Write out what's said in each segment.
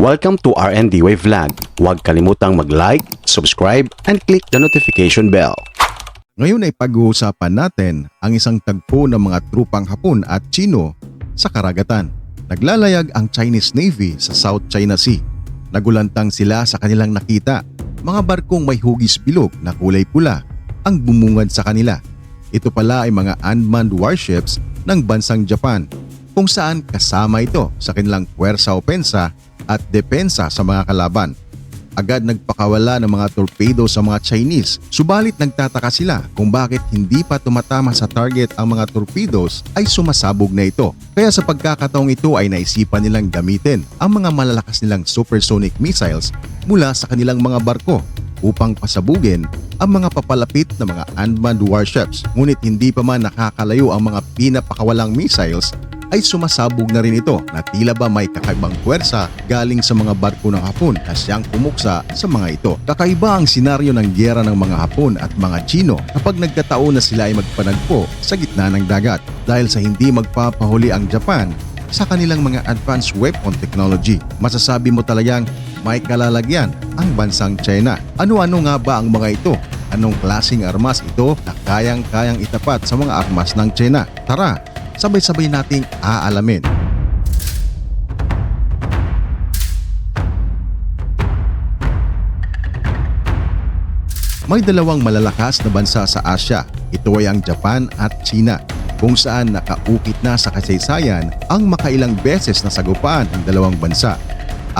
Welcome to RND Wave Vlog. Huwag kalimutang mag-like, subscribe, and click the notification bell. Ngayon ay pag-uusapan natin ang isang tagpo ng mga trupang Hapon at Chino sa karagatan. Naglalayag ang Chinese Navy sa South China Sea. Nagulantang sila sa kanilang nakita. Mga barkong may hugis bilog na kulay pula ang bumungad sa kanila. Ito pala ay mga unmanned warships ng bansang Japan kung saan kasama ito sa kanilang puwersa opensa at depensa sa mga kalaban agad nagpakawala ng mga torpedo sa mga Chinese. Subalit nagtataka sila kung bakit hindi pa tumatama sa target ang mga torpedoes ay sumasabog na ito. Kaya sa pagkakataong ito ay naisipan nilang gamitin ang mga malalakas nilang supersonic missiles mula sa kanilang mga barko upang pasabugin ang mga papalapit na mga unmanned warships. Ngunit hindi pa man nakakalayo ang mga pinapakawalang missiles ay sumasabog na rin ito na tila ba may kakaibang puwersa galing sa mga barko ng Hapon na siyang pumuksa sa mga ito. Kakaiba ang senaryo ng gyera ng mga Hapon at mga Chino kapag nagkataon na sila ay magpanagpo sa gitna ng dagat dahil sa hindi magpapahuli ang Japan sa kanilang mga advanced weapon technology. Masasabi mo talagang may kalalagyan ang bansang China. Ano-ano nga ba ang mga ito? Anong klasing armas ito na kayang-kayang itapat sa mga armas ng China? Tara, sabay-sabay nating aalamin. May dalawang malalakas na bansa sa Asya. Ito ay ang Japan at China kung saan nakaukit na sa kasaysayan ang makailang beses na sagupaan ng dalawang bansa.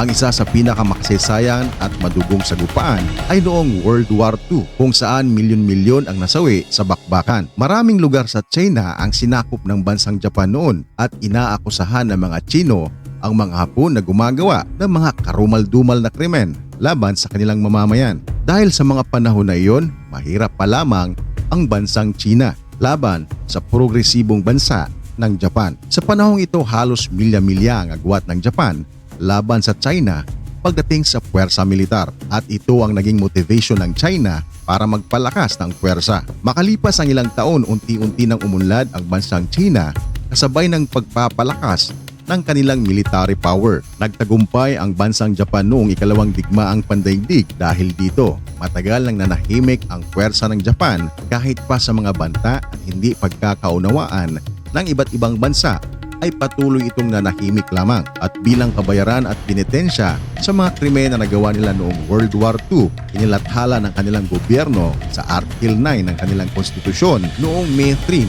Ang isa sa pinakamakasaysayan at madugong sagupaan ay noong World War II kung saan milyon-milyon ang nasawi sa bakbakan. Maraming lugar sa China ang sinakop ng bansang Japan noon at inaakusahan ng mga Chino ang mga Hapon na gumagawa ng mga karumal-dumal na krimen laban sa kanilang mamamayan. Dahil sa mga panahon na iyon, mahirap pa lamang ang bansang China laban sa progresibong bansa ng Japan. Sa panahong ito halos milya-milya ang agwat ng Japan laban sa China pagdating sa puwersa militar at ito ang naging motivation ng China para magpalakas ng puwersa. Makalipas ang ilang taon, unti-unti nang umunlad ang bansang China kasabay ng pagpapalakas ng kanilang military power. Nagtagumpay ang bansang Japan noong ikalawang digmaang pandaigdig dahil dito matagal nang nanahimik ang puwersa ng Japan kahit pa sa mga banta at hindi pagkakaunawaan ng iba't ibang bansa ay patuloy itong nanahimik lamang at bilang kabayaran at pinitensya sa mga krimen na nagawa nila noong World War II, inilathala ng kanilang gobyerno sa Article 9 ng kanilang konstitusyon noong May 3,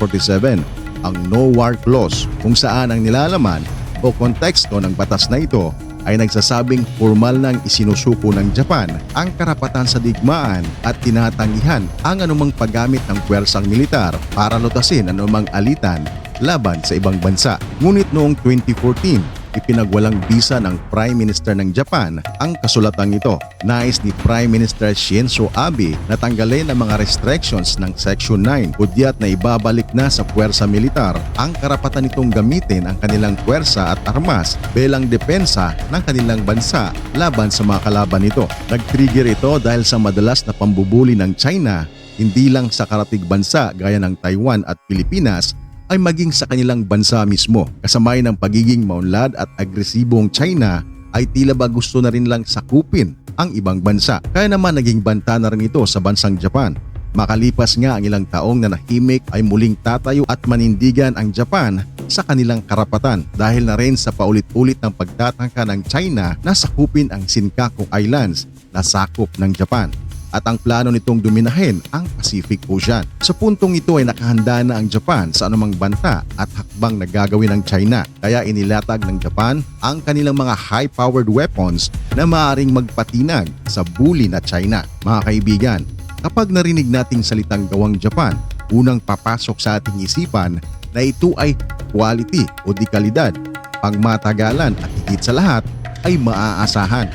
1947 ang No War Clause kung saan ang nilalaman o konteksto ng batas na ito ay nagsasabing formal nang isinusuko ng Japan ang karapatan sa digmaan at tinatanggihan ang anumang paggamit ng puwersang militar para lutasin anumang alitan laban sa ibang bansa. Ngunit noong 2014, ipinagwalang bisa ng Prime Minister ng Japan ang kasulatang ito. Nais ni Prime Minister Shinzo Abe na tanggalin ang mga restrictions ng Section 9 udyat na ibabalik na sa puwersa militar ang karapatan nitong gamitin ang kanilang puwersa at armas bilang depensa ng kanilang bansa laban sa mga kalaban nito. Nag-trigger ito dahil sa madalas na pambubuli ng China hindi lang sa karatig bansa gaya ng Taiwan at Pilipinas ay maging sa kanilang bansa mismo. Kasamay ng pagiging maunlad at agresibong China ay tila ba gusto na rin lang sakupin ang ibang bansa. Kaya naman naging banta na rin ito sa bansang Japan. Makalipas nga ang ilang taong na nahimik ay muling tatayo at manindigan ang Japan sa kanilang karapatan dahil na rin sa paulit-ulit ng pagtatangka ng China na sakupin ang Senkaku Islands na sakop ng Japan at ang plano nitong dominahin ang Pacific Ocean. Sa puntong ito ay nakahanda na ang Japan sa anumang banta at hakbang na gagawin ng China. Kaya inilatag ng Japan ang kanilang mga high-powered weapons na maaaring magpatinag sa bully na China. Mga kaibigan, kapag narinig nating salitang gawang Japan, unang papasok sa ating isipan na ito ay quality o di kalidad, pangmatagalan at higit sa lahat ay maaasahan.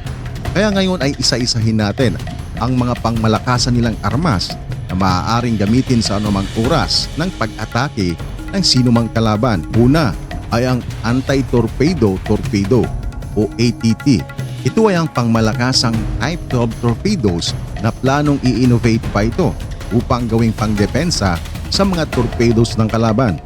Kaya ngayon ay isa-isahin natin ang mga pangmalakasan nilang armas na maaaring gamitin sa anumang oras ng pag-atake ng sinumang kalaban. Una ay ang Anti-Torpedo Torpedo o ATT. Ito ay ang pangmalakasang Type 12 torpedoes na planong i-innovate pa ito upang gawing pangdepensa sa mga torpedoes ng kalaban.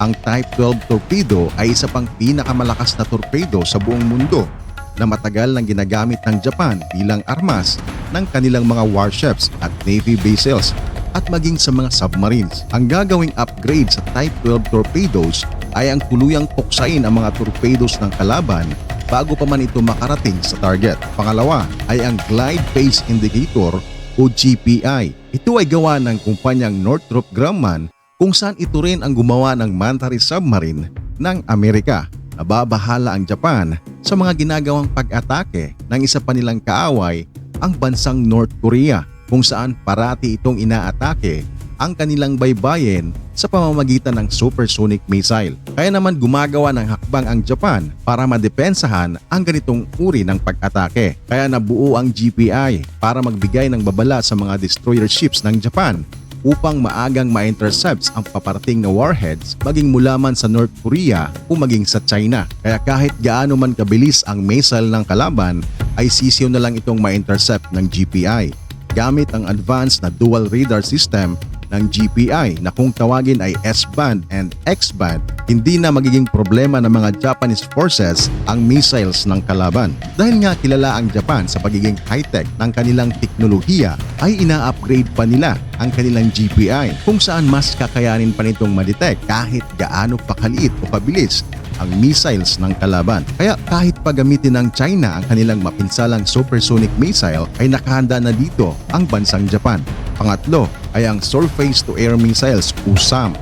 Ang Type 12 torpedo ay isa pang pinakamalakas na torpedo sa buong mundo na matagal nang ginagamit ng Japan bilang armas ng kanilang mga warships at navy vessels at maging sa mga submarines. Ang gagawing upgrade sa Type 12 torpedoes ay ang tuluyang puksain ang mga torpedoes ng kalaban bago pa man ito makarating sa target. Pangalawa ay ang Glide Pace Indicator o GPI. Ito ay gawa ng kumpanyang Northrop Grumman kung saan ito rin ang gumawa ng Mantari submarine ng Amerika. Nababahala ang Japan sa mga ginagawang pag-atake ng isa pa nilang kaaway, ang bansang North Korea kung saan parati itong inaatake ang kanilang baybayin sa pamamagitan ng supersonic missile. Kaya naman gumagawa ng hakbang ang Japan para madepensahan ang ganitong uri ng pag-atake. Kaya nabuo ang GPI para magbigay ng babala sa mga destroyer ships ng Japan upang maagang ma-intercepts ang paparating na warheads maging mula man sa North Korea o maging sa China. Kaya kahit gaano man kabilis ang missile ng kalaban ay sisiw na lang itong ma-intercept ng GPI gamit ang advanced na dual radar system ng GPI na kung tawagin ay S-band and X-band, hindi na magiging problema ng mga Japanese forces ang missiles ng kalaban. Dahil nga kilala ang Japan sa pagiging high-tech ng kanilang teknolohiya, ay ina-upgrade pa nila ang kanilang GPI kung saan mas kakayanin pa nitong madetect kahit gaano pa kaliit o kabilis ang missiles ng kalaban. Kaya kahit pagamitin ng China ang kanilang mapinsalang supersonic missile ay nakahanda na dito ang bansang Japan. Pangatlo ay ang Surface to Air Missiles o SAM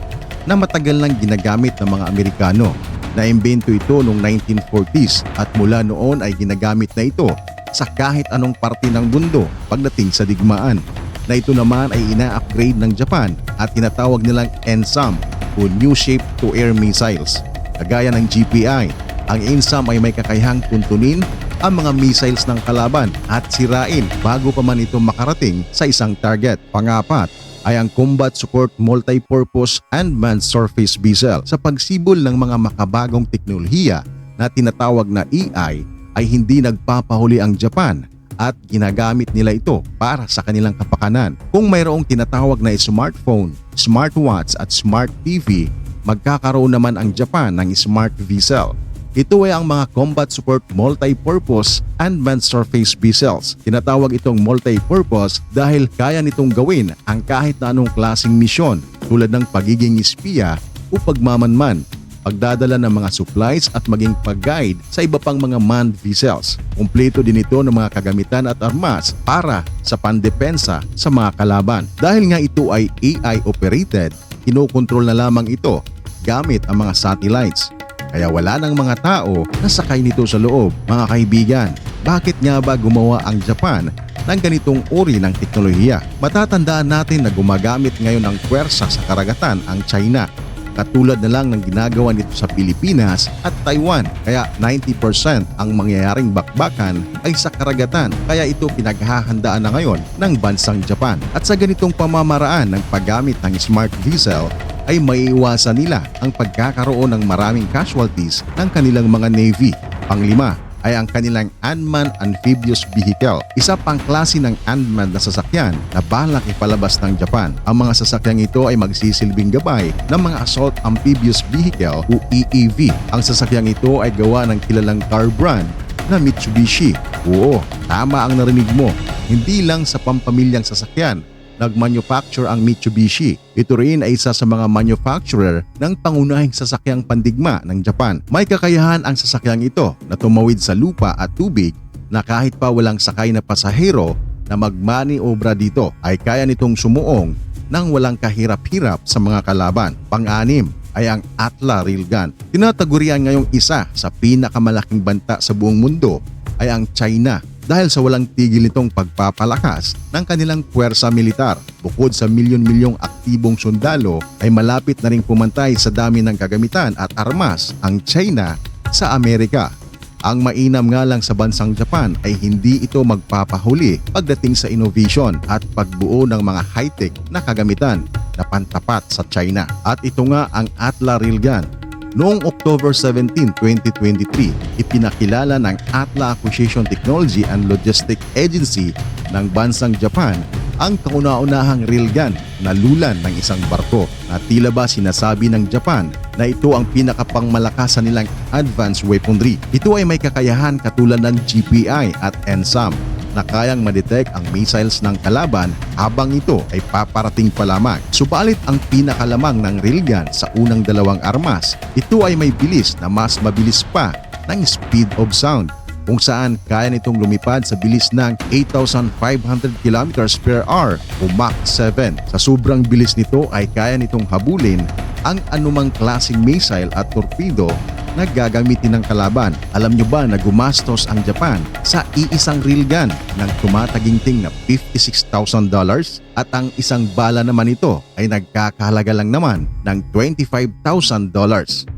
na matagal nang ginagamit ng mga Amerikano. Naimbento ito noong 1940s at mula noon ay ginagamit na ito sa kahit anong parte ng mundo pagdating sa digmaan na ito naman ay ina-upgrade ng Japan at tinatawag nilang NSAM o New Shape to Air Missiles. Kagaya ng GPI, ang NSAM ay may kakayahang tuntunin ang mga missiles ng kalaban at sirain bago pa man ito makarating sa isang target. Pangapat ay ang Combat Support Multipurpose Unmanned Surface Vessel sa pagsibol ng mga makabagong teknolohiya na tinatawag na AI ay hindi nagpapahuli ang Japan at ginagamit nila ito para sa kanilang kapakanan. Kung mayroong tinatawag na smartphone, smartwatch at smart TV, magkakaroon naman ang Japan ng smart vessel. Ito ay ang mga combat support multi-purpose unmanned surface vessels. Tinatawag itong multi-purpose dahil kaya nitong gawin ang kahit na anong klaseng misyon tulad ng pagiging espiya o pagmamanman, pagdadala ng mga supplies at maging pag-guide sa iba pang mga manned vessels. Kumpleto din ito ng mga kagamitan at armas para sa pandepensa sa mga kalaban. Dahil nga ito ay AI operated, kinokontrol na lamang ito gamit ang mga satellites. Kaya wala ng mga tao na sakay nito sa loob. Mga kaibigan, bakit nga ba gumawa ang Japan ng ganitong uri ng teknolohiya? Matatandaan natin na gumagamit ngayon ng puwersa sa karagatan ang China. Katulad na lang ng ginagawa nito sa Pilipinas at Taiwan. Kaya 90% ang mangyayaring bakbakan ay sa karagatan. Kaya ito pinaghahandaan na ngayon ng bansang Japan. At sa ganitong pamamaraan ng paggamit ng smart vessel ay maiiwasan nila ang pagkakaroon ng maraming casualties ng kanilang mga navy. Panglima ay ang kanilang unmanned amphibious vehicle. Isa pang klase ng unmanned na sasakyan na balak ipalabas ng Japan. Ang mga sasakyang ito ay magsisilbing gabay ng mga assault amphibious vehicle o EAV. Ang sasakyang ito ay gawa ng kilalang car brand na Mitsubishi. Oo, tama ang narinig mo. Hindi lang sa pampamilyang sasakyan nagmanufacture ang Mitsubishi. Ito rin ay isa sa mga manufacturer ng pangunahing sasakyang pandigma ng Japan. May kakayahan ang sasakyang ito na tumawid sa lupa at tubig na kahit pa walang sakay na pasahero na magmani obra dito ay kaya nitong sumuong nang walang kahirap-hirap sa mga kalaban. Pang-anim ay ang Atla Railgun. Tinatagurian ngayong isa sa pinakamalaking banta sa buong mundo ay ang China dahil sa walang tigil nitong pagpapalakas ng kanilang puwersa militar. Bukod sa milyon-milyong aktibong sundalo ay malapit na rin pumantay sa dami ng kagamitan at armas ang China sa Amerika. Ang mainam nga lang sa bansang Japan ay hindi ito magpapahuli pagdating sa innovation at pagbuo ng mga high-tech na kagamitan na pantapat sa China. At ito nga ang Atla Railgun Noong October 17, 2023, ipinakilala ng Atla Acquisition Technology and Logistic Agency ng bansang Japan ang kauna-unahang railgun na lulan ng isang barko na tila ba sinasabi ng Japan na ito ang pinakapangmalakasan nilang advanced weaponry. Ito ay may kakayahan katulad ng GPI at NSAM na kayang madetect ang missiles ng kalaban habang ito ay paparating pa lamang. Subalit ang pinakalamang ng railgun sa unang dalawang armas, ito ay may bilis na mas mabilis pa ng speed of sound kung saan kaya nitong lumipad sa bilis ng 8,500 km per hour o Mach 7. Sa sobrang bilis nito ay kaya nitong habulin ang anumang klaseng missile at torpedo na gagamitin ng kalaban. Alam nyo ba na gumastos ang Japan sa iisang railgun ng tumataginting na $56,000 at ang isang bala naman ito ay nagkakahalaga lang naman ng $25,000.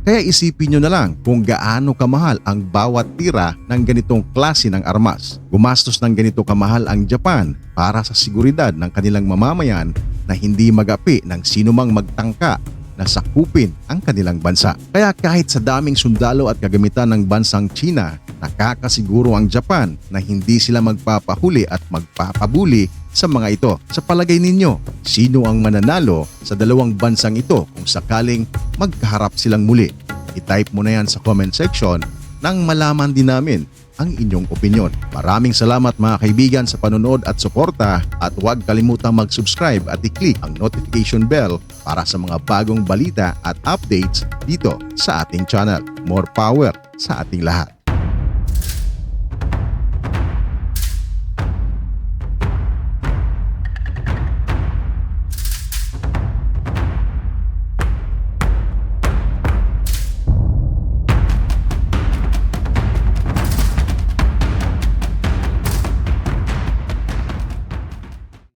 Kaya isipin nyo na lang kung gaano kamahal ang bawat tira ng ganitong klase ng armas. Gumastos ng ganito kamahal ang Japan para sa seguridad ng kanilang mamamayan na hindi magapi ng sinumang magtangka na sakupin ang kanilang bansa. Kaya kahit sa daming sundalo at kagamitan ng bansang China, nakakasiguro ang Japan na hindi sila magpapahuli at magpapabuli sa mga ito. Sa palagay ninyo, sino ang mananalo sa dalawang bansang ito kung sakaling magkaharap silang muli? I-type mo na yan sa comment section nang malaman din namin ang inyong opinion. Maraming salamat mga kaibigan sa panonood at suporta at huwag kalimutang mag-subscribe at i-click ang notification bell para sa mga bagong balita at updates dito sa ating channel. More power sa ating lahat.